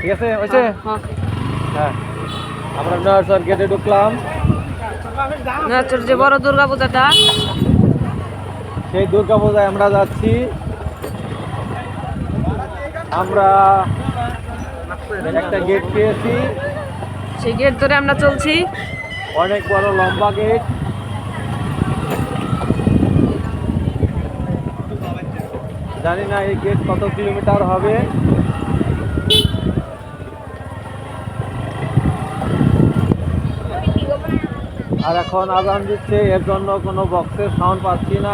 ঠিক আছে? হয়েছে? হ্যাঁ হ্যাঁ। আমরা নয়ারসর গেটে ঢুকলাম। নয়াচর যে বড় দুর্গা পূজাটা সেই দুর্গা পূজায় আমরা যাচ্ছি। আমরা একটা গেট পেয়েছি। সেই গেট ধরে আমরা চলছি। অনেক বড় লম্বা গেট জানি না এই গেট কত কিলোমিটার হবে। আর এখন আজান দিচ্ছে এর জন্য কোনো বক্সের সাউন্ড পাচ্ছি না।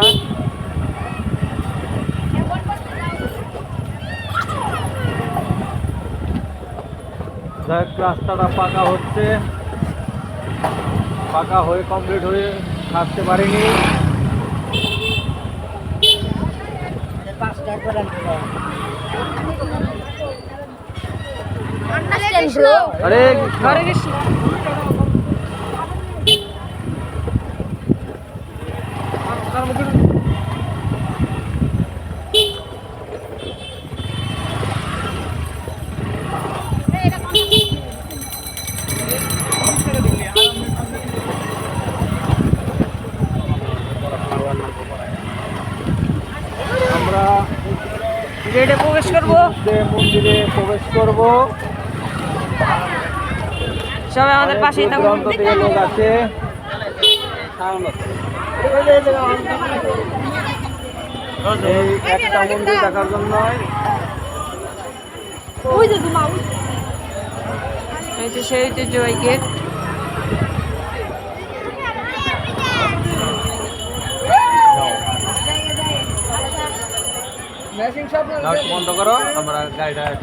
যাই রাস্তাটা পাকা হচ্ছে। পাকা হয়ে কমপ্লিট হয়ে থাকতে পারিনি। আরে ঘরে গেছি আমরা গেটে প্রবেশ করব। মন্দিরে প্রবেশ করব। সবাই আমাদের পাশেই থাকুন। লোক আছে। এই দেখার জন্য গেট বন্ধ করো আমরা গাড়িটা